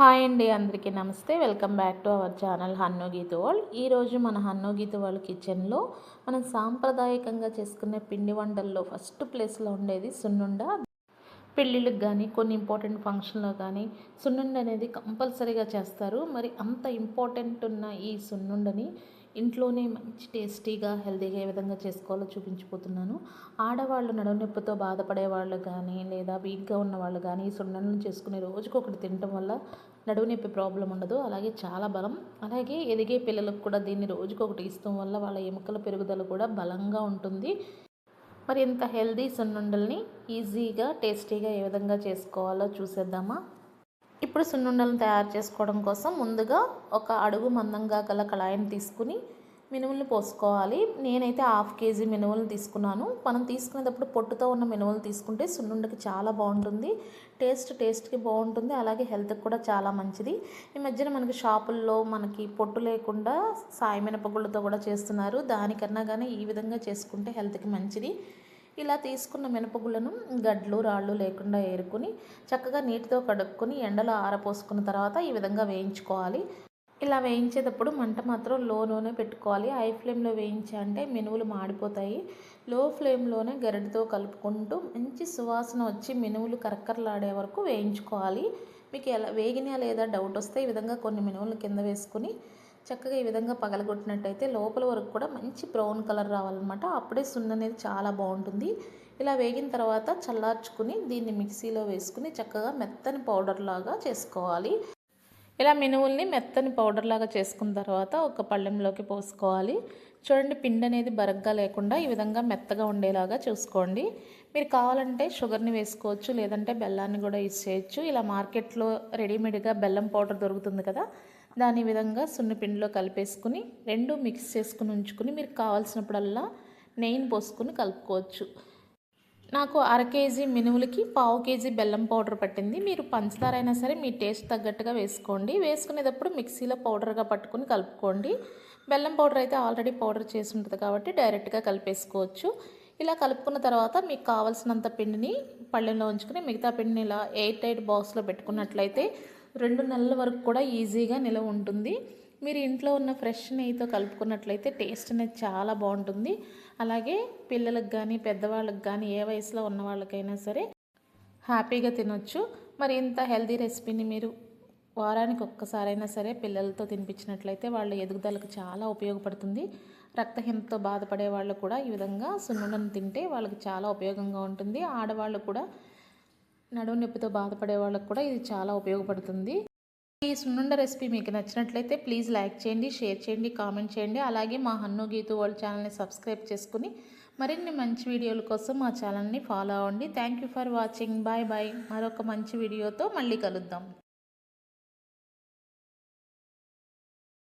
Hi అండి అందరికీ నమస్తే. Welcome back to our channel Hannu Geetha world. ఈరోజు మన హన్ను గీత వరల్డ్ కిచెన్లో మనం సాంప్రదాయకంగా చేసుకునే పిండి వంటల్లో ఫస్ట్ ప్లేస్లో ఉండేది సున్నుండ. పెళ్ళిళ్ళకి కానీ కొన్ని ఇంపార్టెంట్ ఫంక్షన్లో కానీ సున్నుండ అనేది కంపల్సరీగా చేస్తారు. మరి అంత ఇంపార్టెంట్ ఉన్న ఈ సున్నుండని ఇంట్లోనే మంచి టేస్టీగా హెల్తీగా ఏ విధంగా చేసుకోవాలో చూపించిపోతున్నాను. ఆడవాళ్ళు నడునొప్పితో బాధపడే వాళ్ళు కానీ లేదా వీక్గా ఉన్న వాళ్ళు కానీ ఈ సున్నలను చేసుకుని రోజుకొకటి తినటం వల్ల నడువు నొప్పి ప్రాబ్లం ఉండదు. అలాగే చాలా బలం. అలాగే ఎదిగే పిల్లలకు కూడా దీన్ని రోజుకొకటి ఇస్తాం ఇష్టం వల్ల వాళ్ళ ఎముకల పెరుగుదల కూడా బలంగా ఉంటుంది. మరి ఇంత హెల్దీ సున్నుండల్ని ఈజీగా టేస్టీగా ఏ విధంగా చేసుకోవాలో చూసేద్దామా? ఇప్పుడు సున్నుండలను తయారు చేసుకోవడం కోసం ముందుగా ఒక అడుగు మందంగా గల కళాయిని తీసుకుని మినుములు పోసుకోవాలి. నేనైతే హాఫ్ కేజీ మినుములు తీసుకున్నాను. మనం తీసుకునేటప్పుడు పొట్టుతో ఉన్న మినుములు తీసుకుంటే సున్నుండకి చాలా బాగుంటుంది. టేస్ట్ టేస్ట్కి బాగుంటుంది. అలాగే హెల్త్కి కూడా చాలా మంచిది. ఈ మధ్యన మనకి షాపుల్లో మనకి పొట్టు లేకుండా సాయి మినపగుళ్ళతో కూడా చేస్తున్నారు. దానికన్నా కానీ ఈ విధంగా చేసుకుంటే హెల్త్కి మంచిది. ఇలా తీసుకున్న మినపగుళ్ళను గడ్లు రాళ్ళు లేకుండా ఏరుకుని చక్కగా నీటితో కడుక్కొని ఎండలో ఆరపోసుకున్న తర్వాత ఈ విధంగా వేయించుకోవాలి. ఇలా వేయించేటప్పుడు మంట మాత్రం లోలోనే పెట్టుకోవాలి. హై ఫ్లేమ్లో వేయించా అంటే మినువులు మాడిపోతాయి. లో ఫ్లేమ్లోనే గరిటతో కలుపుకుంటూ మంచి సువాసన వచ్చి మినువులు కరకరలాడే వరకు వేయించుకోవాలి. మీకు ఎలా వేగినా లేదా డౌట్ వస్తే ఈ విధంగా కొన్ని మినువులు కింద వేసుకుని చక్కగా ఈ విధంగా పగలగొట్టినట్టయితే లోపల వరకు కూడా మంచి బ్రౌన్ కలర్ రావాలన్నమాట. అప్పుడే సున్న అనేది చాలా బాగుంటుంది. ఇలా వేగిన తర్వాత చల్లార్చుకుని దీన్ని మిక్సీలో వేసుకుని చక్కగా మెత్తని పౌడర్ లాగా చేసుకోవాలి. ఇలా మినువుల్ని మెత్తని పౌడర్ లాగా చేసుకున్న తర్వాత ఒక పళ్ళెంలోకి పోసుకోవాలి. చూడండి పిండి అనేది బరగ్గా లేకుండా ఈ విధంగా మెత్తగా ఉండేలాగా చూసుకోండి. మీరు కావాలంటే షుగర్ని వేసుకోవచ్చు లేదంటే బెల్లాన్ని కూడా యూజ్ చేయొచ్చు. ఇలా మార్కెట్లో రెడీమేడ్గా బెల్లం పౌడర్ దొరుకుతుంది కదా దాని విధంగా సున్నిపిండిలో కలిపేసుకుని రెండు మిక్స్ చేసుకుని ఉంచుకుని మీరు కావాల్సినప్పుడల్లా నెయ్యిని పోసుకుని కలుపుకోవచ్చు. నాకు అర కేజీ మినుములకి పావు కేజీ బెల్లం పౌడర్ పట్టింది. మీరు పంచదార అయినా సరే మీ టేస్ట్ తగ్గట్టుగా వేసుకోండి. వేసుకునేటప్పుడు మిక్సీలో పౌడర్గా పట్టుకుని కలుపుకోండి. బెల్లం పౌడర్ అయితే ఆల్రెడీ పౌడర్ చేసి ఉంటుంది కాబట్టి డైరెక్ట్గా కలిపేసుకోవచ్చు. ఇలా కలుపుకున్న తర్వాత మీకు కావాల్సినంత పిండిని పళ్ళెంలో ఉంచుకుని మిగతా పిండిని ఇలా ఎయిట్ ఎయిట్ బాక్స్లో పెట్టుకున్నట్లయితే రెండు నెలల వరకు కూడా ఈజీగా నిలవ ఉంటుంది. మీరు ఇంట్లో ఉన్న ఫ్రెష్ నెయ్యితో కలుపుకున్నట్లయితే టేస్ట్ అనేది చాలా బాగుంటుంది. అలాగే పిల్లలకు కానీ పెద్దవాళ్ళకి కానీ ఏ వయసులో ఉన్న వాళ్ళకైనా సరే హ్యాపీగా తినొచ్చు. మరి ఇంత హెల్దీ రెసిపీని మీరు వారానికి ఒక్కసారైనా సరే పిల్లలతో తినిపించినట్లయితే వాళ్ళ ఎదుగుదలకు చాలా ఉపయోగపడుతుంది. రక్తహీనతతో బాధపడే వాళ్ళు కూడా ఈ విధంగా సున్నుండను తింటే వాళ్ళకి చాలా ఉపయోగంగా ఉంటుంది. ఆడవాళ్ళు కూడా నడుము నొప్పితో బాధపడే వాళ్ళకు కూడా ఇది చాలా ఉపయోగపడుతుంది. ఈ సున్నుండ రెసిపీ మీకు నచ్చినట్లయితే ప్లీజ్ లైక్ చేయండి షేర్ చేయండి కామెంట్ చేయండి. అలాగే మా హన్ను గీతు వరల్డ్ ఛానల్ని సబ్స్క్రైబ్ చేసుకుని మరిన్ని మంచి వీడియోల కోసం మా ఛానల్ని ఫాలో అవ్వండి. Thank you for watching. Bye bye. మరొక మంచి వీడియోతో మళ్ళీ కలుద్దాం.